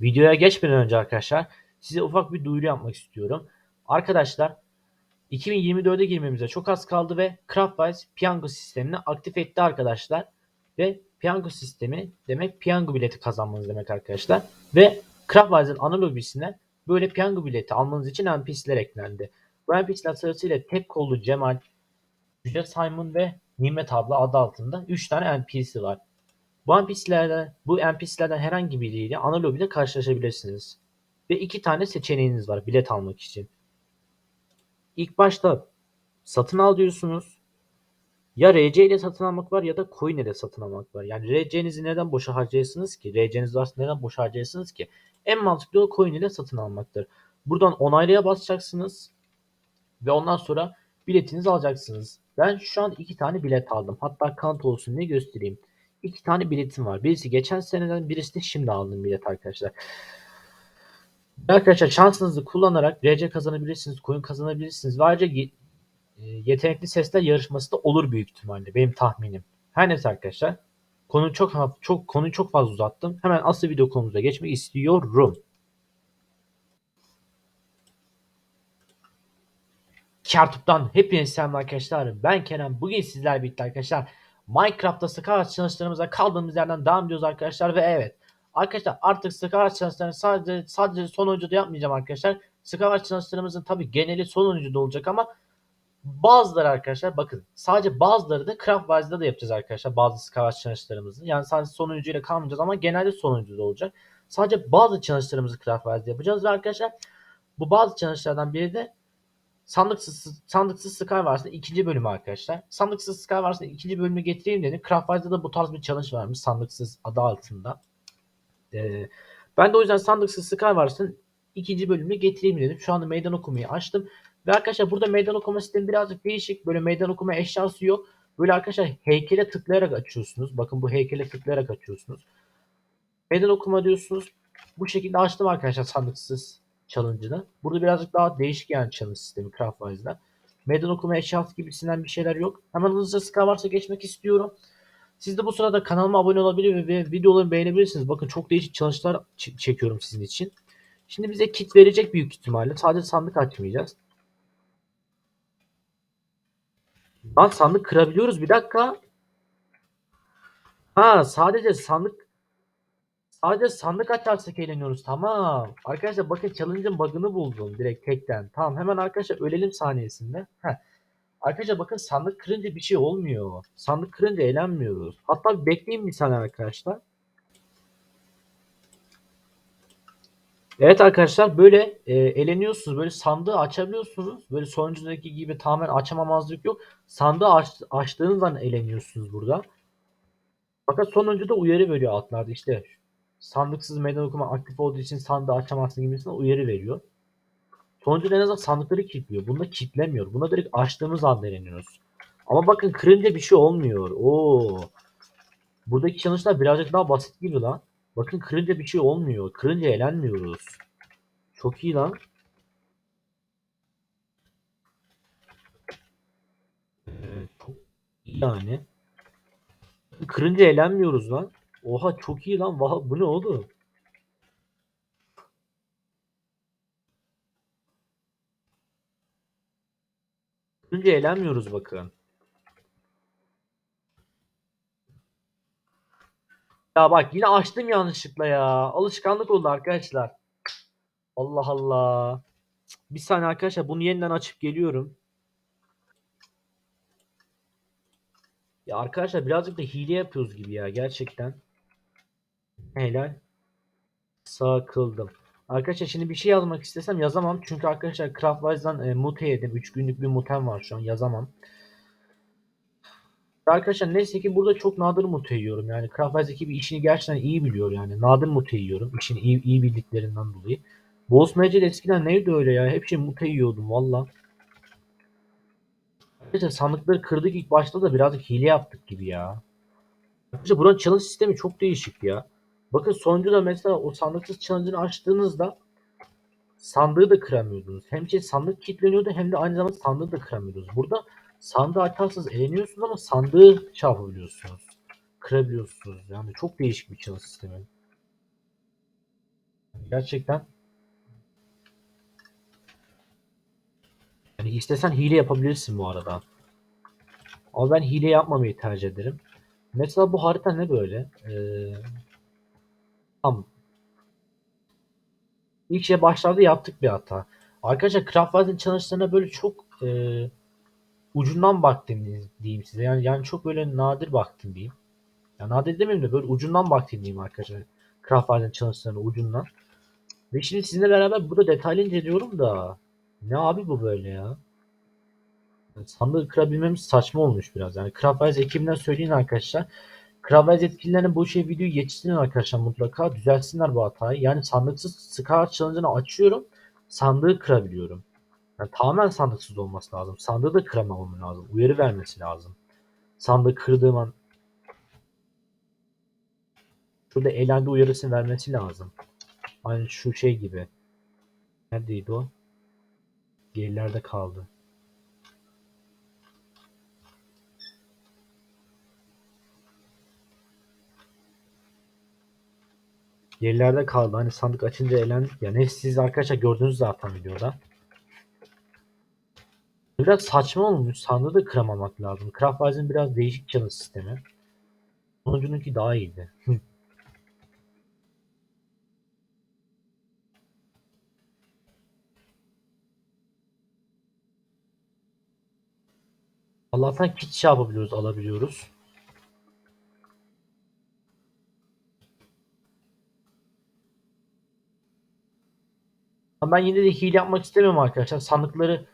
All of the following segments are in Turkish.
Videoya geçmeden önce arkadaşlar size ufak bir duyuru yapmak istiyorum. Arkadaşlar 2024'e girmemize çok az kaldı ve Craftwise piyango sistemini aktif etti arkadaşlar. Ve piyango sistemi demek piyango bileti kazanmanız demek arkadaşlar. Ve Craftwise'ın ana lobisine böyle piyango bileti almanız için NPC'ler eklendi. Bu NPC'ler sırasıyla tek kollu Cemal, Yüce Simon ve Nimet abla adı altında 3 tane NPC var. Bu NPC'lerden, bu NPC'lerden herhangi biriyle ana lobide karşılaşabilirsiniz. Ve iki tane seçeneğiniz var bilet almak için. İlk başta satın al diyorsunuz. Ya RC ile satın almak var ya da coin ile satın almak var. Yani RC'nizi neden boşa harcayasınız ki? RC'niz varsa neden boşa harcayasınız ki? En mantıklı o coin ile satın almaktır. Buradan onaylaya basacaksınız. Ve ondan sonra biletinizi alacaksınız. Ben şu an iki tane bilet aldım. Hatta kant olsun diye göstereyim. İki tane biletim var. Birisi geçen seneden birisi de şimdi aldığım bilet arkadaşlar. Arkadaşlar şansınızı kullanarak RC kazanabilirsiniz, coin kazanabilirsiniz. Ve ayrıca e, yetenekli sesler yarışması da olur büyük ihtimalle benim tahminim. Her neyse arkadaşlar. Konuyu çok çok konuyu çok fazla uzattım. Hemen asıl video konumuza geçmek istiyorum. Kartup'tan hepinize selam arkadaşlar. Ben Kerem. Bugün sizlerle birlikte arkadaşlar Minecraft'ta Skyrim çalışmalarımıza kaldığımız yerden devam ediyoruz arkadaşlar ve evet arkadaşlar artık Skyrim çalışmalarını sadece sadece son oyuncuda yapmayacağım arkadaşlar. Skyrim çalışmalarımızın tabi geneli son oyuncuda olacak ama bazıları arkadaşlar bakın sadece bazıları da Craftwise'da da yapacağız arkadaşlar bazı Skyrim çalışmalarımızı. Yani sadece son oyuncuyla kalmayacağız ama genelde son oyuncuda olacak. Sadece bazı çalışmalarımızı Craftwise'da yapacağız ve arkadaşlar bu bazı çalışmalardan biri de Sandıksız, sandıksız Skywars'ın ikinci bölümü arkadaşlar. Sandıksız Skywars'ın ikinci bölümü getireyim dedim. Craftwise'da da bu tarz bir challenge varmış sandıksız adı altında. Ee, ben de o yüzden sandıksız Skywars'ın ikinci bölümünü getireyim dedim. Şu anda meydan okumayı açtım. Ve arkadaşlar burada meydan okuma sistemi birazcık değişik. Böyle meydan okuma eşyası yok. Böyle arkadaşlar heykele tıklayarak açıyorsunuz. Bakın bu heykele tıklayarak açıyorsunuz. Meydan okuma diyorsunuz. Bu şekilde açtım arkadaşlar sandıksız challenge'ını. Burada birazcık daha değişik yani challenge sistemi Craftwise'da. Meydan okuma eşyası gibisinden bir şeyler yok. Hemen hızlıca Skywars'a geçmek istiyorum. Siz de bu sırada kanalıma abone olabilir ve videolarımı beğenebilirsiniz. Bakın çok değişik challenge'lar çekiyorum sizin için. Şimdi bize kit verecek büyük ihtimalle. Sadece sandık açmayacağız. Lan sandık kırabiliyoruz. Bir dakika. Ha sadece sandık Sadece sandık açarsak eğleniyoruz. Tamam. Arkadaşlar bakın challenge'ın bug'ını buldum direkt tekten. Tamam hemen arkadaşlar ölelim saniyesinde. Heh. Arkadaşlar bakın sandık kırınca bir şey olmuyor. Sandık kırınca eğlenmiyoruz. Hatta bir bekleyin bir saniye arkadaşlar. Evet arkadaşlar böyle e, eleniyorsunuz. Böyle sandığı açabiliyorsunuz. Böyle sonuncudaki gibi tamamen açamamazlık yok. Sandığı aç, açtığınız zaman eleniyorsunuz burada. Fakat sonuncuda uyarı veriyor altlarda işte sandıksız meydan okuma aktif olduğu için sandığı açamazsın gibisinden uyarı veriyor. Sonucu en azından sandıkları kilitliyor. Bunda kilitlemiyor. Buna direkt açtığımız anda eleniyoruz. Ama bakın kırınca bir şey olmuyor. Oo. Buradaki challenge'lar birazcık daha basit gibi lan. Bakın kırınca bir şey olmuyor. Kırınca eğlenmiyoruz. Çok iyi lan. Yani. Kırınca eğlenmiyoruz lan. Oha çok iyi lan. Vah, bu ne oğlum? Kırınca eğlenmiyoruz bakın. Ya bak yine açtım yanlışlıkla ya. Alışkanlık oldu arkadaşlar. Allah Allah. Bir saniye arkadaşlar bunu yeniden açıp geliyorum. Ya arkadaşlar birazcık da hile yapıyoruz gibi ya gerçekten. Helal. Sakıldım. Arkadaşlar şimdi bir şey yazmak istesem yazamam. Çünkü arkadaşlar Craftwise'dan e, mute yedim. 3 günlük bir mutem var şu an yazamam. Arkadaşlar neyse ki burada çok nadir mute yiyorum. Yani Craftwise ekibi işini gerçekten iyi biliyor yani. Nadir mute yiyorum. İşini iyi, iyi bildiklerinden dolayı. Boss Magic eskiden neydi öyle ya? Hep şey mute yiyordum valla. Arkadaşlar sandıkları kırdık ilk başta da birazcık hile yaptık gibi ya. Arkadaşlar buranın challenge sistemi çok değişik ya. Bakın sonuncu da mesela o sandıksız challenge'ını açtığınızda sandığı da kıramıyordunuz. Hem şey sandık kilitleniyordu hem de aynı zamanda sandığı da kıramıyordunuz. Burada sandığı açarsanız eleniyorsunuz ama sandığı şey. Kırabiliyorsunuz. Yani çok değişik bir challenge sistemi. Gerçekten yani istesen hile yapabilirsin bu arada. Ama ben hile yapmamayı tercih ederim. Mesela bu harita ne böyle? Ee, tamam. İlk şey başlarda yaptık bir hata. Arkadaşlar Craftwriting challenge'larına böyle çok e, ucundan baktım diyeyim size. Yani yani çok böyle nadir baktım diyeyim. Ya nadir demeyeyim de böyle ucundan baktım diyeyim arkadaşlar. Craftwriting challenge'larına ucundan. Ve şimdi sizinle beraber burada detaylı inceliyorum da ne abi bu böyle ya? Yani sandığı kırabilmemiz saçma olmuş biraz. Yani Craftwise ekibinden söyleyin arkadaşlar. Craftwise yetkililerine bu şey videoyu yetiştirin arkadaşlar mutlaka. Düzelsinler bu hatayı. Yani sandıksız Scar Challenge'ını açıyorum. Sandığı kırabiliyorum. Yani tamamen sandıksız olması lazım. Sandığı da kıramamam lazım. Uyarı vermesi lazım. Sandığı kırdığım an şurada eğlendi uyarısını vermesi lazım. Aynı şu şey gibi. Neredeydi o? Gerilerde kaldı. Gerilerde kaldı. Hani sandık açınca eğlendik ya. Neyse siz arkadaşlar gördünüz zaten videoda. Biraz saçma olmuş. Sandığı da kıramamak lazım. Craftwise'ın biraz değişik challenge sistemi. Sonuncununki daha iyiydi. Allah'tan kit şey yapabiliyoruz, alabiliyoruz. Ama ben yine de hile yapmak istemiyorum arkadaşlar. Sandıkları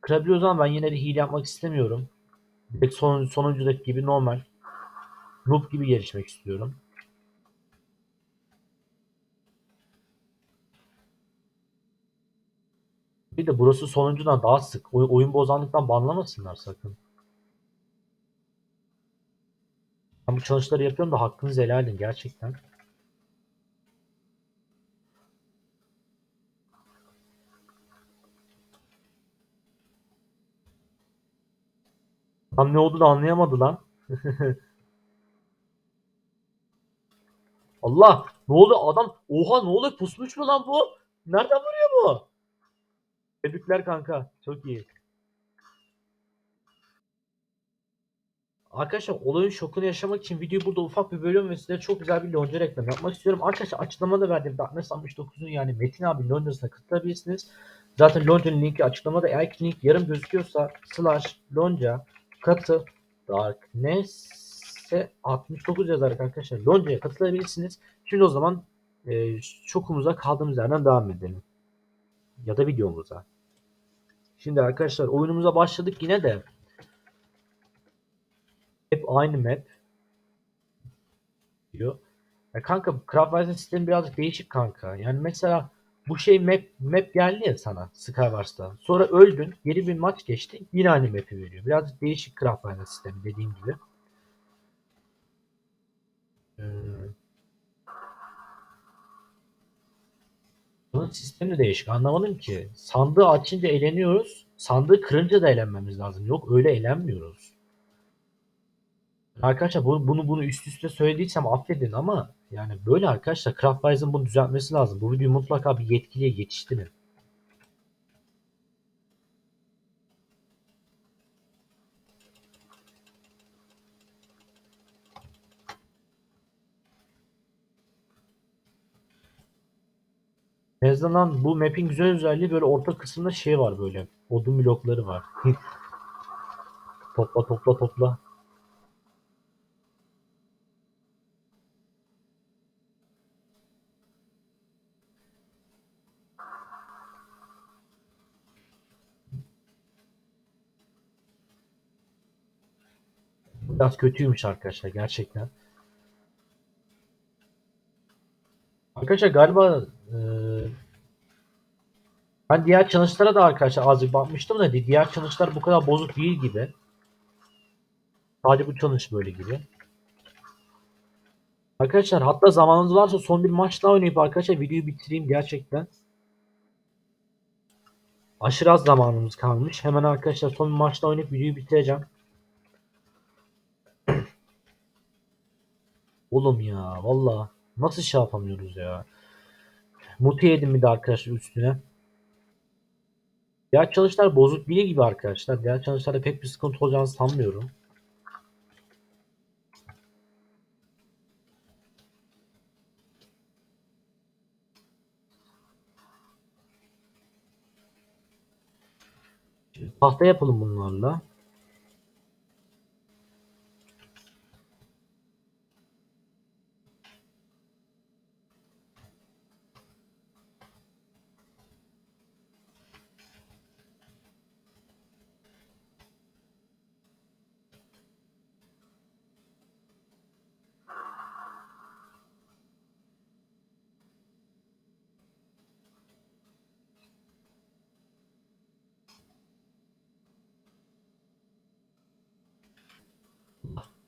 kırabiliyoruz ama ben yine de hile yapmak istemiyorum. Direkt son, sonuncudaki gibi normal. Noob gibi gelişmek istiyorum. Bir de burası sonuncudan daha sık. Oy- oyun bozanlıktan banlamasınlar sakın. Ben bu çalışmaları yapıyorum da hakkınızı helal edin gerçekten. Tam ne olduğunu anlayamadı lan. Allah! Ne oluyor adam? Oha ne oluyor? Pusmuş mu lan bu? Nereden vuruyor bu? Tebrikler kanka. Çok iyi. Arkadaşlar olayın şokunu yaşamak için videoyu burada ufak bir bölüm ve size çok güzel bir lonca reklamı yapmak istiyorum. Arkadaşlar açıklamada verdiğim Darkness 69'un yani Metin abi loncasına katılabilirsiniz. Zaten loncanın linki açıklamada. Eğer ki link yarım gözüküyorsa slash lonca katı Darkness'e 69 yazarak arkadaşlar loncaya katılabilirsiniz. Şimdi o zaman e, şokumuza kaldığımız yerden devam edelim. Ya da videomuza. Şimdi arkadaşlar oyunumuza başladık yine de hep aynı map diyor. Ya kanka Craftwise sistemi birazcık değişik kanka. Yani mesela bu şey map map geldi ya sana Skywars'ta. Sonra öldün, geri bir maç geçti. Yine aynı map'i veriyor. Birazcık değişik Craftwise sistemi dediğim gibi. Ee, bunun sistemi de değişik. Anlamadım ki. Sandığı açınca eğleniyoruz. Sandığı kırınca da eğlenmemiz lazım. Yok öyle eğlenmiyoruz. Arkadaşlar bunu, bunu bunu üst üste söylediysem affedin ama yani böyle arkadaşlar Craftwise'ın bunu düzeltmesi lazım. Bu videoyu mutlaka bir yetkiliye yetiştirin. En azından bu map'in güzel özelliği böyle orta kısımda şey var böyle. Odun blokları var. topla topla topla. Biraz kötüymüş arkadaşlar gerçekten. Arkadaşlar galiba e, ben diğer challenge'lara da arkadaşlar azıcık bakmıştım da diğer challenge'lar bu kadar bozuk değil gibi. Sadece bu challenge böyle gibi. Arkadaşlar hatta zamanınız varsa son bir maç daha oynayıp arkadaşlar videoyu bitireyim gerçekten. Aşırı az zamanımız kalmış. Hemen arkadaşlar son bir maç daha oynayıp videoyu bitireceğim. Oğlum ya valla nasıl şey yapamıyoruz ya. Muti yedim bir de arkadaşlar üstüne. Diğer çalışlar bozuk değil gibi arkadaşlar. Diğer çalışlarda pek bir sıkıntı olacağını sanmıyorum. Pasta yapalım bunlarla.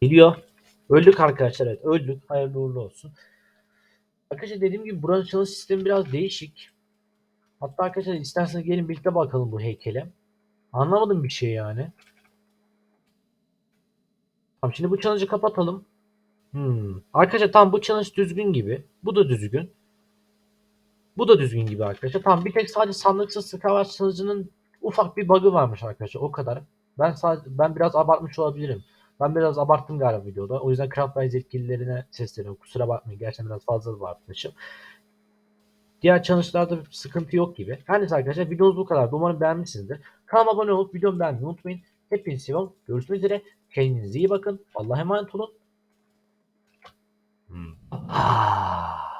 Geliyor. Öldük arkadaşlar evet öldük. Hayırlı uğurlu olsun. Arkadaşlar dediğim gibi buranın çalış sistemi biraz değişik. Hatta arkadaşlar isterseniz gelin birlikte bakalım bu heykele. Anlamadım bir şey yani. Tamam şimdi bu challenge'ı kapatalım. Hmm. Arkadaşlar tamam bu challenge düzgün gibi. Bu da düzgün. Bu da düzgün gibi arkadaşlar. Tamam bir tek sadece sandıksız Skyward challenge'ının ufak bir bug'ı varmış arkadaşlar. O kadar. Ben sadece ben biraz abartmış olabilirim. Ben biraz abarttım galiba videoda. O yüzden Craftwise yetkililerine sesleniyorum. Kusura bakmayın. Gerçekten biraz fazla abartmışım. Diğer challenge'larda bir sıkıntı yok gibi. Her neyse arkadaşlar videomuz bu kadar. Umarım beğenmişsinizdir. Kanalıma abone olup videomu beğenmeyi unutmayın. Hepinizi seviyorum. Görüşmek üzere. Kendinize iyi bakın. Allah'a emanet olun. Hmm. Ah.